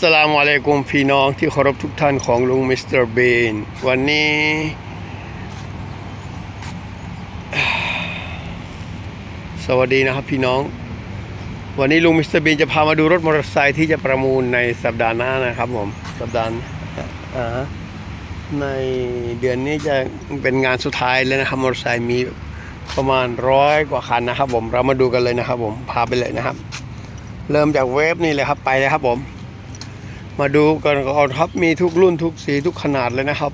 สลามอะลัยกุมพี่น้องที่เคารพทุกท่านของลุงมิสเตอร์เบนวันนี้ สวัสดีนะครับพี่น้อง วันนี้ลุงมิสเตอร์เบนจะพามาดูรถมอเตอร์ไซค์ที่จะประมูลในสัปดาห์หน้านะครับผมสัปดาห์ในเดือนนี้จะเป็นงานสุดท้ายแล้วนะครับมอเตอร์ไซค์มีประมาณร้อยกว่าคันนะครับผมเรามาดูกันเลยนะครับผมพาไปเลยนะครับ เริ่มจากเวฟนี่เลยครับไปเลยครับผม มาดูกันก่อนครับมีทุกรุ่นทุกสีทุกขนาดเลยนะครับ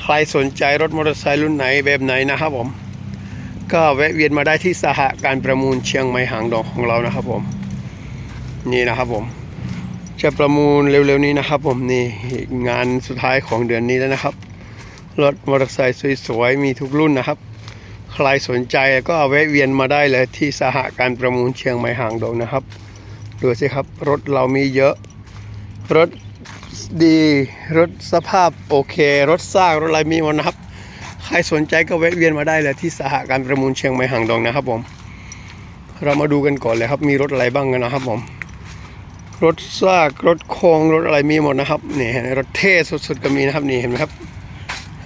ใครสนใจรถมอเตอร์ไซค์รุ่นไหนแบบไหนนะครับผมก็แวะเวียนมาได้ที่สหการประมูลเชียงใหม่หางดอกของเรานะครับผม นี่นะครับผม จะประมูลเร็วๆนี้นะครับผมนี่งานสุดท้ายของเดือนนี้แล้วนะครับรถมอเตอร์ไซค์สวยๆมีทุกรุ่นนะครับ ใครสนใจก็แวะเวียนมาได้เลยที่สหการประมูลเชียงใหม่หางดงนะครับดูสิครับรถเรามีเยอะ รถดีรถสภาพโอเค รถสร้างรถอะไรมีหมดนะครับ ใครสนใจก็แวะเวียนมาได้เลยที่สหการประมูลเชียงใหม่หางดองนะครับผม เรามาดูกันก่อนเลยครับมีรถอะไรบ้างกันนะครับผม รถซากรถโคงรถอะไรมีหมดนะครับนี่เห็นไหมรถเท่สุดๆก็มีนะครับนี่เห็นไหมครับ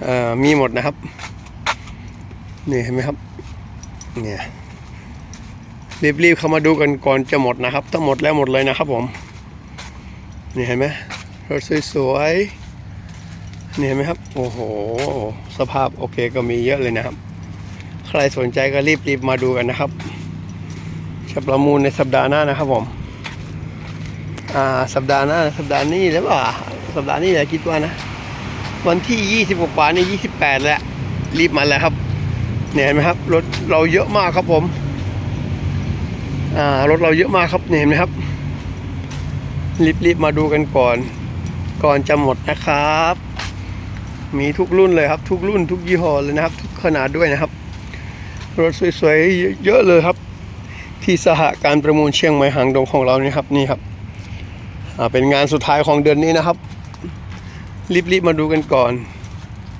เอ่อมีหมดนะครับนี่เห็นไหมครับเนี่ยรีบๆเข้ามาดูกันก่อนจะหมดนะครับถ้าหมดแล้วหมดเลยนะครับผม นี่เห็นไหมรถสวยๆนี่เห็นไหมครับ โอ้โห สภาพโอเคก็มีเยอะเลยนะครับ ใครสนใจก็รีบๆมาดูกันนะครับจะประมูลในสัปดาห์หน้านะครับผม อ่า สัปดาห์หน้า สัปดาห์นี้หรือเปล่าสัปดาห์นี้แหละคิดว่านะ วันที่ 20 กว่านี่ 28 แล้ว รีบมาแล้วครับ เนี่ยเห็นไหมครับ รถเราเยอะมากครับผม อ่า รถเราเยอะมากครับ เนี่ยเห็นไหมครับ รีบๆมาดูกันก่อน ก่อนจะหมดนะครับ มีทุกรุ่นเลยครับ ทุกรุ่นทุกยี่ห้อเลยนะครับ ทุกขนาดด้วยนะครับ รถสวยๆเยอะเลยครับ ที่สหการประมูลเชียงใหม่หางดงของเรานี่ครับนี่ครับเป็นงานสุดท้ายของเดือนนี้นะครับ รีบๆมาดูกันก่อน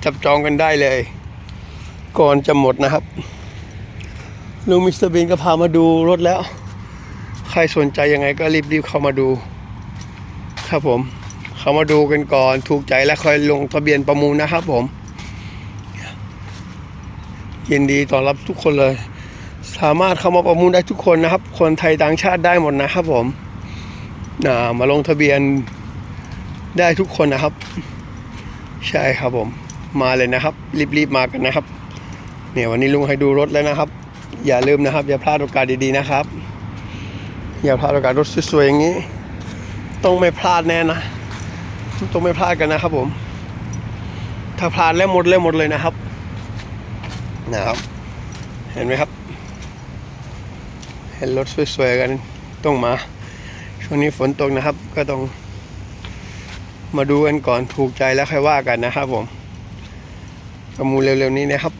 จับจองกันได้เลย ก่อนจะหมดนะครับลุงมิสเตอร์บีนก็พามาดูรถแล้ว ใครสนใจยังไงก็รีบๆเข้ามาดู ครับผม เข้ามาดูกันก่อนถูกใจแล้วค่อยลงทะเบียนประมูลนะครับผม ยินดีต้อนรับทุกคนเลย สามารถเข้ามาประมูลได้ทุกคนนะครับ คนไทยต่างชาติได้หมดนะครับผมนะมาลงทะเบียนได้ทุกคนนะครับ ใช่ครับผม มาเลยนะครับ รีบๆมากันนะครับ เนี่ยวันนี้ลุงให้ดูรถแล้วนะครับ อย่าลืมนะครับ อย่าพลาดโอกาสดีๆนะครับ อย่าพลาดโอกาสรถสวยๆอย่างนี้ ต้องไม่พลาดแน่นะ ต้องไม่พลาดกันนะครับผม ถ้าพลาดแล้วหมดแล้วหมดเลยนะครับ นะครับ เห็นไหมครับ เห็นรถสวยๆกันต้องมา ช่วงนี้ฝนตกนะครับ ก็ต้อง มาดูกันก่อนถูกใจแล้วค่อยว่ากันนะครับผมประมูลเร็วๆนี้นะครับ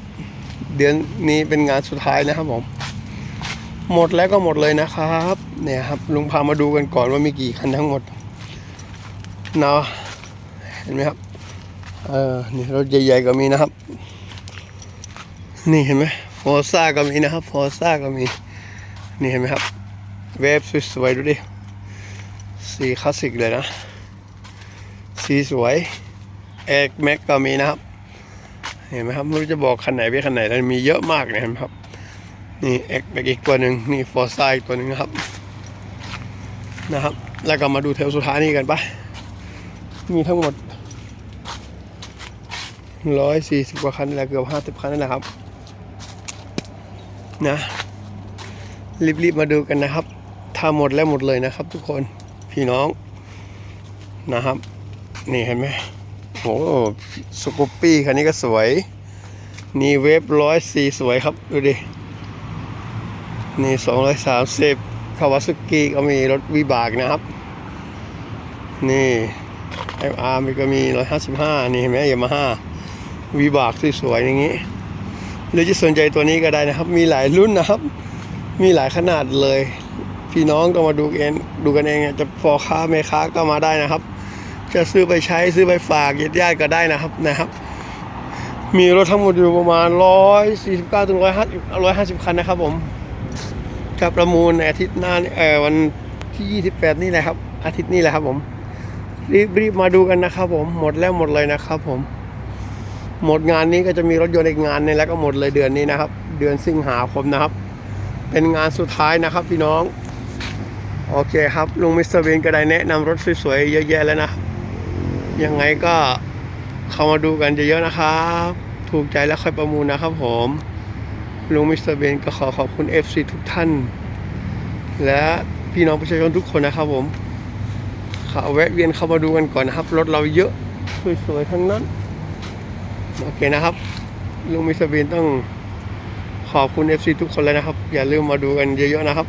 เดือนนี้เป็นงานสุดท้ายนะครับผม หมดแล้วก็หมดเลยนะครับ เนี่ยครับลุงพามาดูกันก่อนว่ามีกี่คันทั้งหมดเนาะเห็นไหมครับเออนี่รถใหญ่ๆก็มีนะครับ นี่เห็นไหมฟอร์ซ่าก็มีนะครับฟอร์ซ่าก็มีนี่เห็นไหมครับเวฟสวยๆดูดิสีคลาสสิกเลยนะ สีสวยเอ็กแม็กก็มีนะครับ เห็นไหมครับไม่รู้จะบอกคันไหนเป็นคันไหนแล้วมีเยอะมากเลยเห็นไหมครับ นี่เอ็กอีกตัวหนึ่งนี่ฟอร์ไซอีกตัวหนึ่งนะครับ นะครับ แล้วก็มาดูเทลสุดท้ายนี่กันปะมีทั้งหมดร้อยสี่สิบกว่าคันแหละเกือบห้าสิบคันนั่นแหละครับ นะรีบๆมาดูกันนะครับ ถ้าหมดแล้วหมดเลยนะครับ ทุกคนพี่น้องนะครับ นี่เห็นไหมโอ้สกูปปี้คันนี้ก็สวย นี่เวฟร้อยสี่สวยครับ ดูดิ นี่สองร้อยสามสิบคาวาสุกิก็มีรถวิบากนะครับ นี่เอฟอาร์มีก็มีร้อยห้าสิบห้านี่เห็นไหมยามาฮ่าวิบากสวยๆอย่างนี้ หรือจะสนใจตัวนี้ก็ได้นะครับ มีหลายรุ่นนะครับ มีหลายขนาดเลย พี่น้องต้องมาดูเองดูกันเองจะฟอค้าเมค้าก็มาได้นะครับ จะซื้อไปใช้ซื้อไปฝากญาติญาก็ได้นะครับนะครับ มีรถทั้งหมดอยู่ประมาณร้อยสี่สิบเก้าถึงร้อยห้าร้อยห้าสิบคันนะครับผม จะประมูลในอาทิตย์หน้านี่เออวันที่ 28 นี่แหละครับ อาทิตย์นี้แหละครับ ผมรีบรีบมาดูกันนะครับผมหมดแล้วหมดเลยนะครับ ผม หมดงานนี้ก็จะมีรถยนต์อีกงานนึงแล้วก็หมดเลยเดือนนี้นะครับ เดือนสิงหาคมนะครับ เป็นงานสุดท้ายนะครับ พี่น้อง โอเคครับลุงมิสเตอร์เบนก็ได้แนะนำรถสวยๆเยอะแยะแล้วนะยังไงก็เข้ามาดูกันเยอะๆนะครับ ถูกใจแล้วค่อยประมูลนะครับผม ลุงมิสเตอร์เบนก็ขอขอบคุณ FC ทุกท่าน และพี่น้องประชาชนทุกคนนะครับผมขาแวะเวียนเข้ามาดูกันก่อนนะครับ รถเราเยอะสวยๆทั้งนั้น โอเคนะครับ ลุงมิสเตอร์เบนต้องขอบคุณ FC ทุกคนเลยนะครับ อย่าลืมมาดูกันเยอะๆนะครับ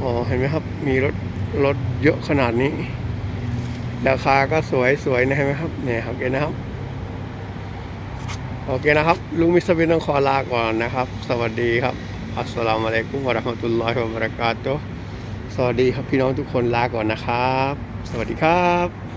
อ๋อเห็นไหมครับ มีรถรถเยอะขนาดนี้ ราคาก็สวยสวยนะเห็นไหมครับเนี่ยโอเคนะครับ โอเคนะครับ ลุงมิสเตอร์เบนต้องขอลาก่อนนะครับ สวัสดีครับ อัสสลามุอะลัยกุมวะราะห์มะตุลลอฮิวะบะเราะกาตุฮ์สวัสดีครับพี่น้องทุกคนลาก่อนนะครับ สวัสดีครับ